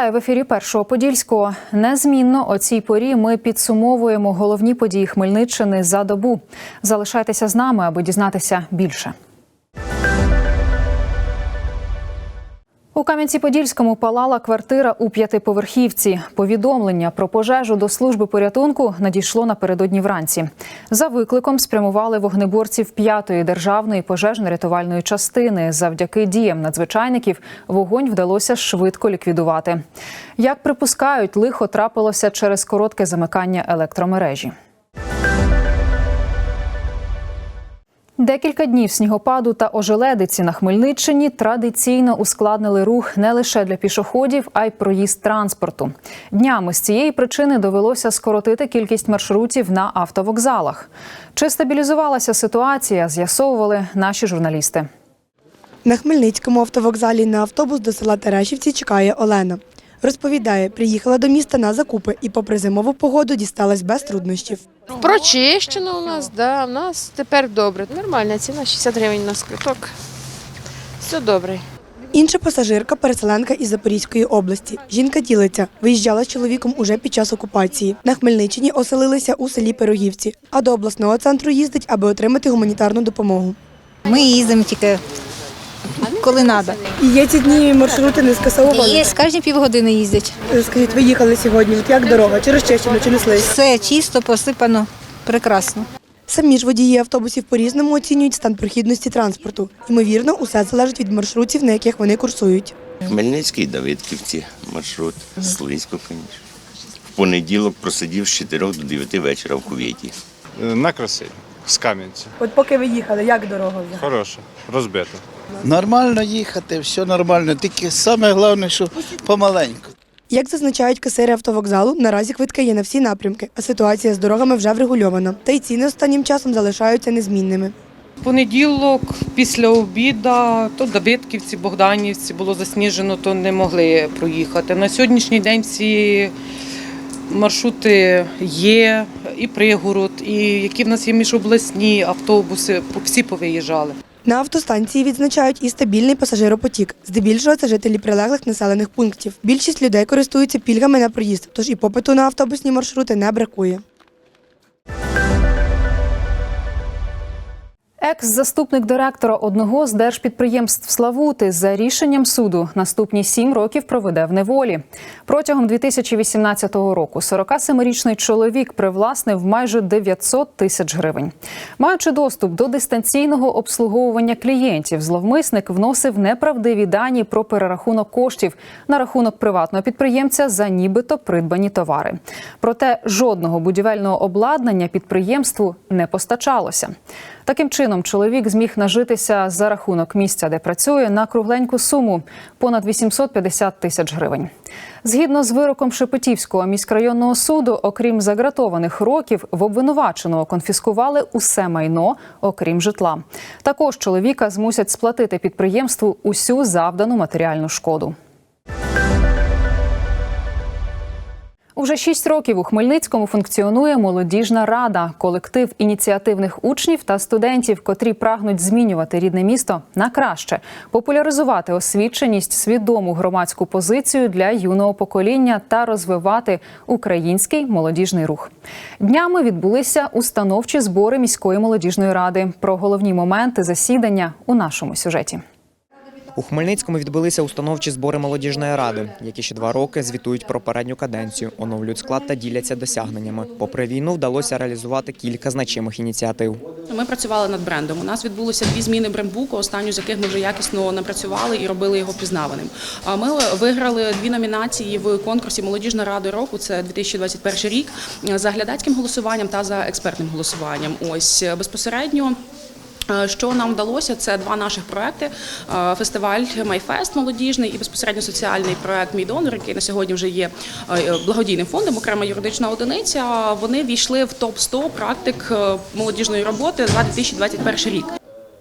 Вітаю в ефірі Першого Подільського. Незмінно о цій порі ми підсумовуємо головні події Хмельниччини за добу. Залишайтеся з нами, аби дізнатися більше. У Кам'янці-Подільському палала квартира у п'ятиповерхівці. Повідомлення про пожежу до служби порятунку надійшло напередодні вранці. За викликом спрямували вогнеборців п'ятої державної пожежно-рятувальної частини. Завдяки діям надзвичайників вогонь вдалося швидко ліквідувати. Як припускають, лихо трапилося через коротке замикання електромережі. Декілька днів снігопаду та ожеледиці на Хмельниччині традиційно ускладнили рух не лише для пішоходів, а й проїзд транспорту. Днями з цієї причини довелося скоротити кількість маршрутів на автовокзалах. Чи стабілізувалася ситуація, з'ясовували наші журналісти. На Хмельницькому автовокзалі на автобус до села Терешівці чекає Олена. Розповідає, приїхала до міста на закупи і попри зимову погоду дісталась без труднощів. Прочищено у нас, да, у нас тепер добре. Нормальна ціна, 60 гривень на квиток. Все добре. Інша пасажирка переселенка із Запорізької області. Жінка ділиться, виїжджала з чоловіком уже під час окупації. На Хмельниччині оселилися у селі Пирогівці, а до обласного центру їздить, аби отримати гуманітарну допомогу. Ми їздимо тільки коли треба. І є ці дні маршрути не скасовували. Є, кожні півгодини їздять. Скажіть, ви їхали сьогодні? От як дорога? Чи розчищено, чи неслись? Все чисто, посипано, прекрасно. Самі ж водії автобусів по-різному оцінюють стан прохідності транспорту. Ймовірно, усе залежить від маршрутів, на яких вони курсують. Хмельницький, Давидківці, маршрут, Слизько, звісно. В понеділок просидів з 4 до 9 вечора в кувєті. На красиві, з Кам'янця. От поки ви їхали, як дорога? Хороша, розбита. Нормально їхати, все нормально. Тільки саме головне, що помаленьку. Як зазначають касири автовокзалу, наразі квитки є на всі напрямки, а ситуація з дорогами вже врегульована. Та й ціни останнім часом залишаються незмінними. Понеділок, після обіда, то Давидківці, Богданівці було засніжено, то не могли проїхати. На сьогоднішній день всі маршрути є, і пригород, і які в нас є міжобласні автобуси, всі повиїжджали. На автостанції відзначають і стабільний пасажиропотік. Здебільшого це жителі прилеглих населених пунктів. Більшість людей користуються пільгами на проїзд, тож і попиту на автобусні маршрути не бракує. Екс-заступник директора одного з держпідприємств Славути за рішенням суду наступні сім років проведе в неволі. Протягом 2018 року 47-річний чоловік привласнив майже 900 тисяч гривень. Маючи доступ до дистанційного обслуговування клієнтів, зловмисник вносив неправдиві дані про перерахунок коштів на рахунок приватного підприємця за нібито придбані товари. Проте жодного будівельного обладнання підприємству не постачалося. Таким чином, чоловік зміг нажитися за рахунок місця, де працює, на кругленьку суму понад 850 тисяч гривень. Згідно з вироком Шепетівського міськрайонного суду, окрім загратованих років, в обвинуваченого конфіскували усе майно, окрім житла. Також чоловіка змусять сплатити підприємству усю завдану матеріальну шкоду. Уже шість років у Хмельницькому функціонує молодіжна рада, колектив ініціативних учнів та студентів, котрі прагнуть змінювати рідне місто на краще, популяризувати освіченість, свідому громадську позицію для юного покоління та розвивати український молодіжний рух. Днями відбулися установчі збори міської молодіжної ради. Про головні моменти засідання у нашому сюжеті. У Хмельницькому відбулися установчі збори молодіжної ради, які ще два роки звітують про передню каденцію, оновлюють склад та діляться досягненнями. Попри війну вдалося реалізувати кілька значимих ініціатив. Ми працювали над брендом. У нас відбулося дві зміни брендбуку, останню з яких ми вже якісно напрацювали і робили його пізнаваним. Ми виграли дві номінації в конкурсі Молодіжна рада року. Це 2021 рік за глядацьким голосуванням та за експертним голосуванням. Ось безпосередньо. Е, Що нам вдалося? Це два наших проекти: Е, фестиваль Майфест молодіжний і безпосередньо соціальний проект Мій донор, який на сьогодні вже є е, благодійним фондом, окрема юридична одиниця. Вони війшли в топ 100 практик молодіжної роботи за 2021 рік.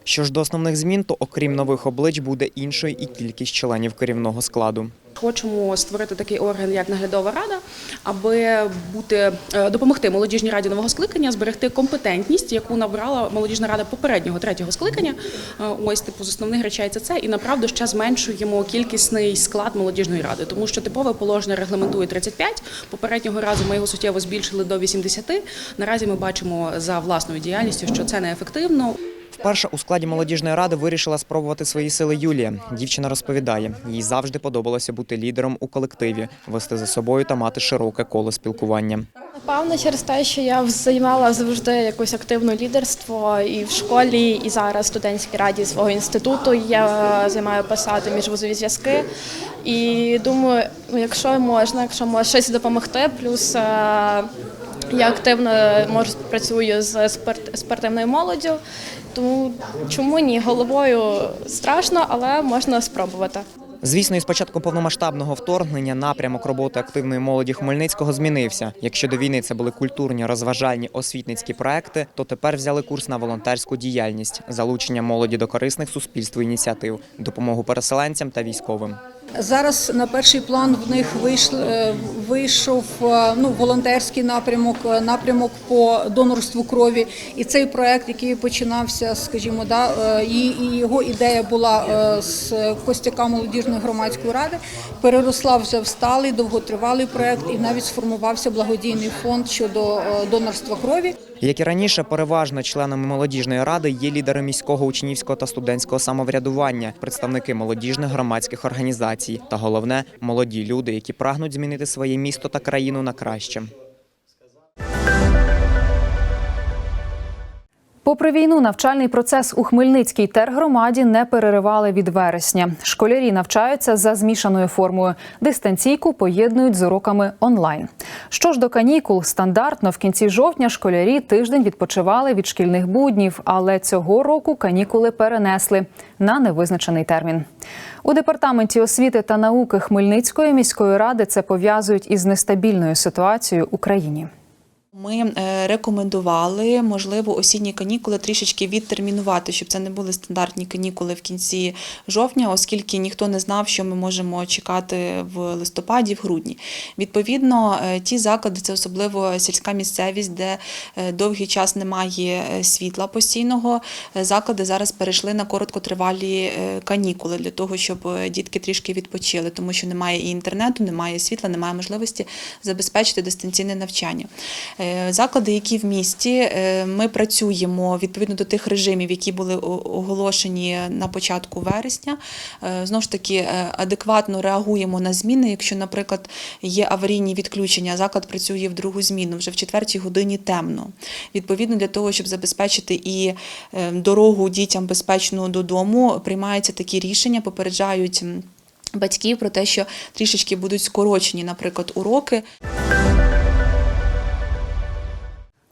Що ж до основних змін, то окрім нових облич буде іншою і кількість членів керівного складу. Хочемо створити такий орган, як наглядова рада, аби бути е, допомогти молодіжній раді нового скликання, зберегти компетентність, яку набрала молодіжна рада попереднього третього скликання. Е, Ось типу з основних речей це це, і направду ще зменшуємо кількісний склад молодіжної ради, тому що типове положення регламентує 35, Попереднього разу ми його суттєво збільшили до 80. Наразі ми бачимо за власною діяльністю, що це неефективно. Вперше у складі молодіжної ради вирішила спробувати свої сили Юлія. Дівчина розповідає, їй завжди подобалося бути лідером у колективі, вести за собою та мати широке коло спілкування. Напевно, через те, що я займала завжди якусь активне лідерство і в школі, і зараз в студентській раді свого інституту я займаю посади міжвузові зв'язки. І думаю, ну, якщо можна, якщо може щось допомогти, плюс е, я активно можу працюю з спорт, спортивною молоддю, тому чому ні? Головою страшно, але можна спробувати. Звісно, із початку повномасштабного вторгнення напрямок роботи активної молоді Хмельницького змінився. Якщо до війни це були культурні, розважальні, освітницькі проекти, то тепер взяли курс на волонтерську діяльність, залучення молоді до корисних суспільству ініціатив, допомогу переселенцям та військовим. Зараз на перший план в них е, вийшов е, ну, волонтерський напрямок, е, напрямок по донорству крові. І цей проект, який починався, скажімо, да, і, і його ідея була з Костяка молодіжної громадської ради, переросла вже в сталий, довготривалий проект, і навіть сформувався благодійний фонд щодо донорства крові. Як і раніше, переважно членами молодіжної ради є лідери міського учнівського та студентського самоврядування, представники молодіжних громадських організацій та головне молоді люди, які прагнуть змінити своє місто та країну на краще. Попри війну, навчальний процес у Хмельницькій тергромаді не переривали від вересня. Школярі навчаються за змішаною формою. Дистанційку поєднують з уроками онлайн. Що ж до канікул, стандартно в кінці жовтня школярі тиждень відпочивали від шкільних буднів, але цього року канікули перенесли на невизначений термін. У департаменті освіти та науки Хмельницької міської ради це пов'язують із нестабільною ситуацією в Україні. Ми е, рекомендували, можливо, осінні канікули трішечки відтермінувати, щоб це не були стандартні канікули в кінці жовтня, оскільки ніхто не знав, що ми можемо чекати в листопаді, в грудні. Відповідно, е, ті заклади, це особливо сільська місцевість, де е, довгий час немає світла постійного. Заклади зараз перейшли на короткотривалі канікули для того, щоб дітки трішки відпочили, тому що немає і інтернету, немає світла, немає можливості забезпечити дистанційне навчання. Е, Заклади, які в місті, е, ми працюємо відповідно до тих режимів, які були оголошені на початку вересня. Е, Знову ж таки, адекватно реагуємо на зміни. Якщо, наприклад, є аварійні відключення, заклад працює в другу зміну, вже в четвертій годині темно. Відповідно, для того, щоб забезпечити і дорогу дітям безпечну додому, приймаються такі рішення, попереджають. Батьків про те, що трішечки будуть скорочені, наприклад, уроки.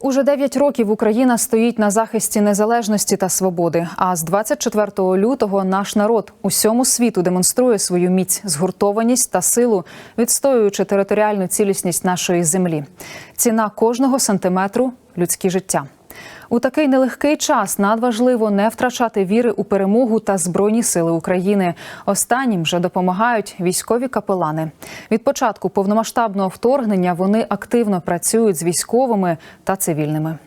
Уже 9 років Україна стоїть на захисті незалежності та свободи. А з 24 лютого наш народ усьому світу демонструє свою міць, згуртованість та силу, відстоюючи територіальну цілісність нашої землі. Ціна кожного сантиметру людське життя. У такий нелегкий час надважливо не втрачати віри у перемогу та збройні сили України. Останнім вже допомагають військові капелани. Від початку повномасштабного вторгнення вони активно працюють з військовими та цивільними.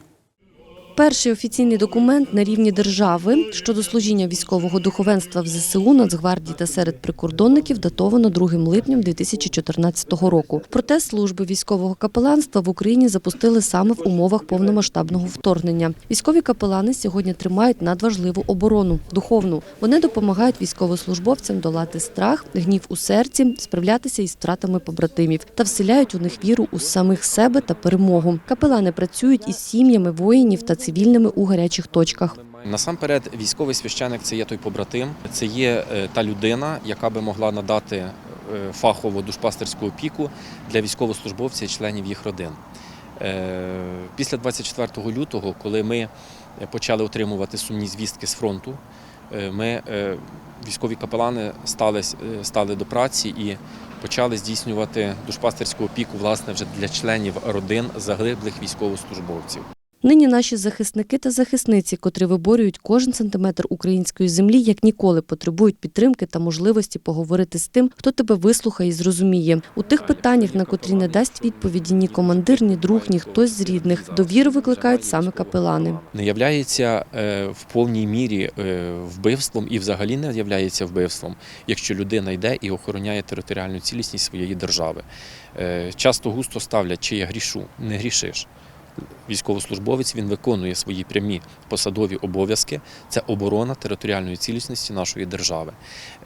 Перший офіційний документ на рівні держави щодо служіння військового духовенства в ЗСУ, Нацгвардії та серед прикордонників датовано 2 липнем 2014 року. Проте служби військового капеланства в Україні запустили саме в умовах повномасштабного вторгнення. Військові капелани сьогодні тримають надважливу оборону духовну. Вони допомагають військовослужбовцям долати страх, гнів у серці, справлятися із втратами побратимів та вселяють у них віру у самих себе та перемогу. Капелани працюють із сім'ями воїнів та цивільними у гарячих точках. Насамперед, військовий священик це є той побратим, це є е, та людина, яка би могла надати е, фахову душпастерську опіку для військовослужбовців і членів їх родин. Е, Після 24 лютого, коли ми почали отримувати сумні звістки з фронту, ми, військові капелани, стали, стали до праці і почали здійснювати душпастерську опіку власне вже для членів родин загиблих військовослужбовців. Нині наші захисники та захисниці, котрі виборюють кожен сантиметр української землі, як ніколи потребують підтримки та можливості поговорити з тим, хто тебе вислухає і зрозуміє. У тих питаннях, на котрі не дасть відповіді ні командир, ні друг, ні хтось з рідних, довіру викликають саме капелани. Не являється е, в повній мірі е, вбивством і взагалі не являється вбивством, якщо людина йде і охороняє територіальну цілісність своєї держави. Е, Часто густо ставлять, чи я грішу, не грішиш. Військовослужбовець він виконує свої прямі посадові обов'язки. Це оборона територіальної цілісності нашої держави.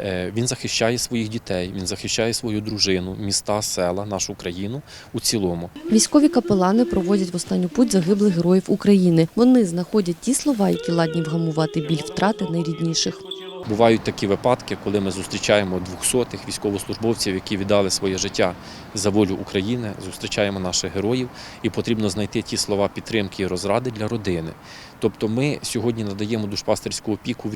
Е, Він захищає своїх дітей, він захищає свою дружину, міста, села, нашу країну у цілому. Військові капелани проводять в останню путь загиблих героїв України. Вони знаходять ті слова, які ладні вгамувати біль втрати найрідніших. Бувають такі випадки, коли ми зустрічаємо двохсотих військовослужбовців, які віддали своє життя за волю України, зустрічаємо наших героїв, і потрібно знайти ті слова підтримки і розради для родини. Тобто ми сьогодні надаємо душпастерську опіку в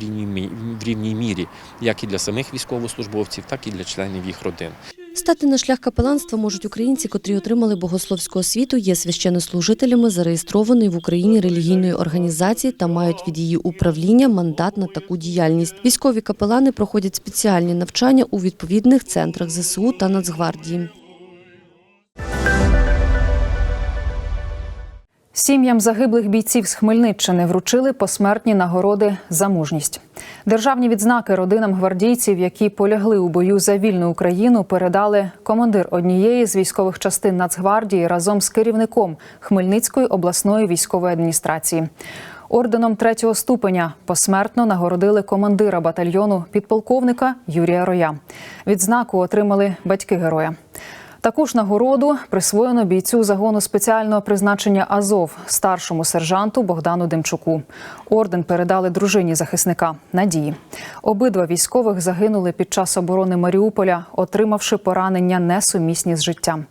рівній мірі, як і для самих військовослужбовців, так і для членів їх родин. Стати на шлях капеланства можуть українці, котрі отримали богословську освіту, є священнослужителями зареєстрованої в Україні релігійної організації та мають від її управління мандат на таку діяльність. Військові капелани проходять спеціальні навчання у відповідних центрах ЗСУ та Нацгвардії. Сім'ям загиблих бійців з Хмельниччини вручили посмертні нагороди за мужність. Державні відзнаки родинам гвардійців, які полягли у бою за вільну Україну, передали командир однієї з військових частин Нацгвардії разом з керівником Хмельницької обласної військової адміністрації. Орденом третього ступеня посмертно нагородили командира батальйону підполковника Юрія Роя. Відзнаку отримали батьки героя. Таку ж нагороду присвоєно бійцю загону спеціального призначення Азов, старшому сержанту Богдану Демчуку. Орден передали дружині захисника Надії. Обидва військових загинули під час оборони Маріуполя, отримавши поранення несумісні з життям.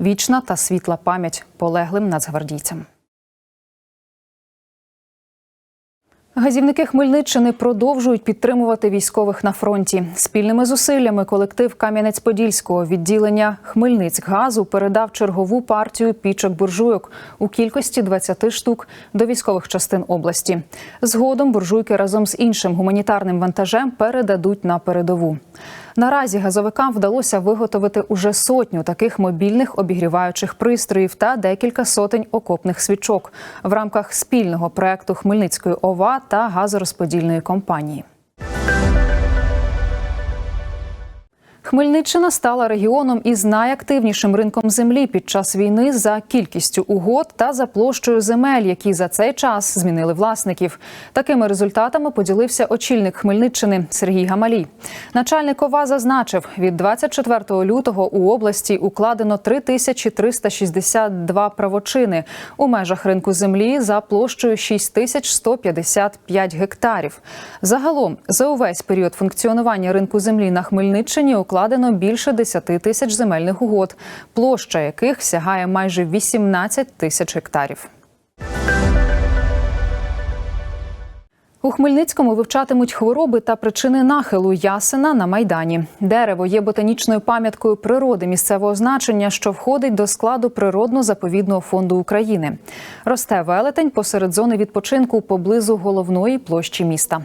Вічна та світла пам'ять полеглим нацгвардійцям. Газівники Хмельниччини продовжують підтримувати військових на фронті. Спільними зусиллями колектив Кам'янець-Подільського відділення Хмельницькгазу передав чергову партію пічок буржуйок у кількості 20 штук до військових частин області. Згодом буржуйки разом з іншим гуманітарним вантажем передадуть на передову. Наразі газовикам вдалося виготовити уже сотню таких мобільних обігріваючих пристроїв та декілька сотень окопних свічок в рамках спільного проекту Хмельницької ОВА та газорозподільної компанії. Хмельниччина стала регіоном із найактивнішим ринком землі під час війни за кількістю угод та за площею земель, які за цей час змінили власників. Такими результатами поділився очільник Хмельниччини Сергій Гамалій. Начальник ОВА зазначив, від 24 лютого у області укладено 3362 правочини у межах ринку землі за площею 6155 гектарів. Загалом за увесь період функціонування ринку землі на Хмельниччині укладено більше 10 тисяч земельних угод, площа яких сягає майже 18 тисяч гектарів. У Хмельницькому вивчатимуть хвороби та причини нахилу ясена на майдані. Дерево є ботанічною пам'яткою природи місцевого значення, що входить до складу природно-заповідного фонду України. Росте велетень посеред зони відпочинку поблизу головної площі міста.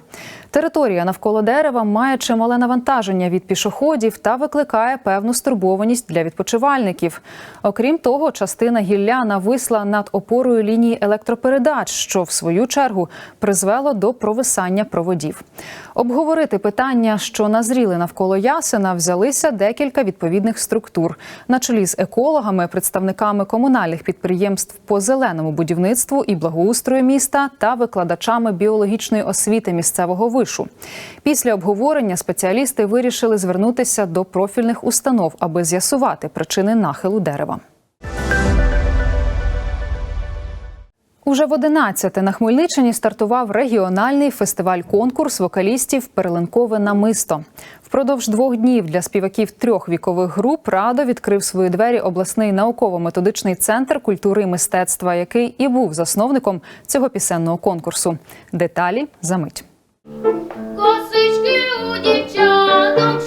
Територія навколо дерева має чимале навантаження від пішоходів та викликає певну стурбованість для відпочивальників. Окрім того, частина гілля нависла над опорою лінії електропередач, що в свою чергу призвело до провисання проводів. Обговорити питання, що назріли навколо ясена, взялися декілька відповідних структур на чолі з екологами, представниками комунальних підприємств по зеленому будівництву і благоустрою міста та викладачами біологічної освіти місцевого вишу. Після обговорення спеціалісти вирішили звернутися до профільних установ, аби з'ясувати причини нахилу дерева. Уже в 11 на Хмельниччині стартував регіональний фестиваль-конкурс вокалістів Переленкове намисто. Впродовж двох днів для співаків трьох вікових груп радо відкрив свої двері обласний науково-методичний центр культури і мистецтва, який і був засновником цього пісенного конкурсу. Деталі за мить. Косички у дівчаток,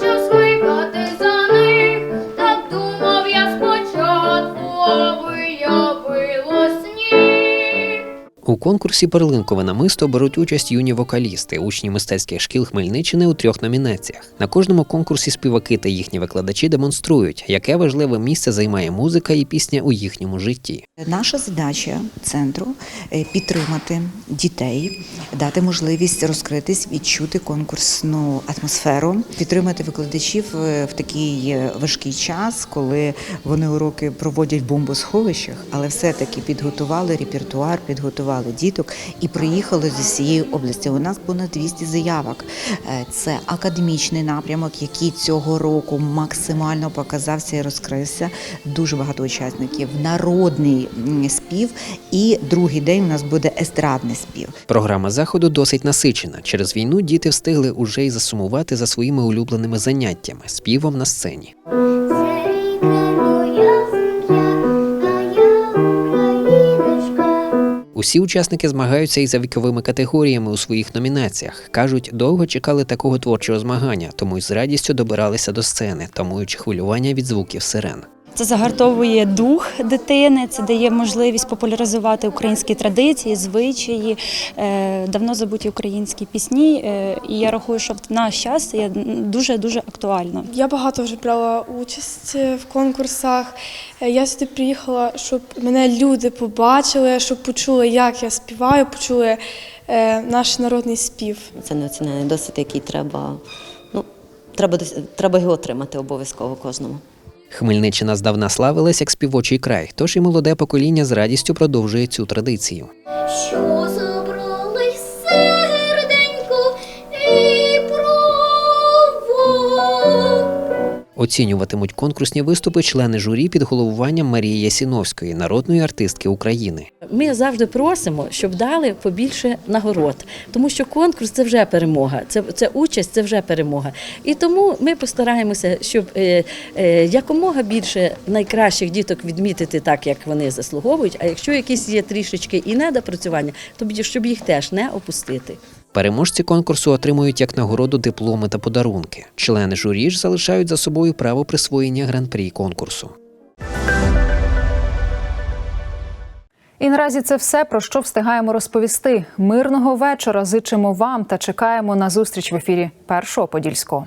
У конкурсі Перлинкове намисто беруть участь юні вокалісти, учні мистецьких шкіл Хмельниччини у трьох номінаціях. На кожному конкурсі співаки та їхні викладачі демонструють, яке важливе місце займає музика і пісня у їхньому житті. Наша задача центру е, підтримати дітей, дати можливість розкритись, відчути конкурсну атмосферу, підтримати викладачів е, в такий е, важкий час, коли вони уроки проводять в бомбосховищах, але все-таки підготували репертуар, підготували діток і приїхали з усієї області. У нас понад 200 заявок. Е, Це академічний напрямок, який цього року максимально показався і розкрився. Дуже багато учасників. Народний спів, і другий день у нас буде естрадний спів. Програма заходу досить насичена. Через війну діти встигли уже й засумувати за своїми улюбленими заняттями співом на сцені. Усі учасники змагаються і за віковими категоріями у своїх номінаціях. кажуть, довго чекали такого творчого змагання, тому й з радістю добиралися до сцени, тамуючи хвилювання від звуків сирен. Це загартовує дух дитини, це дає можливість популяризувати українські традиції, звичаї, е, давно забуті українські пісні. е, І я рахую, що в наш час це є дуже дуже актуально. Я багато вже брала участь е, в конкурсах. Я сюди приїхала, щоб мене люди побачили, щоб почули, як я співаю, почули наш народний спів. Це неоцінений досвід, який треба, ну, треба, треба його отримати обов'язково кожному. Хмельниччина здавна славилась як співочий край, тож і молоде покоління з радістю продовжує цю традицію. Що забрали Оцінюватимуть конкурсні виступи члени журі під головуванням Марії Ясіновської, народної артистки України. Ми завжди просимо, щоб дали побільше нагород, тому що конкурс це вже перемога, це, це участь, це вже перемога. І тому ми постараємося, щоб е, е, якомога більше найкращих діток відмітити так, як вони заслуговують. А якщо якісь є трішечки і недопрацювання, то щоб їх теж не опустити. Переможці конкурсу отримують як нагороду дипломи та подарунки. Члени журі ж залишають за собою право присвоєння гран-прі конкурсу. І наразі це все про що встигаємо розповісти. Мирного вечора зичимо вам та чекаємо на зустріч в ефірі Першого Подільського.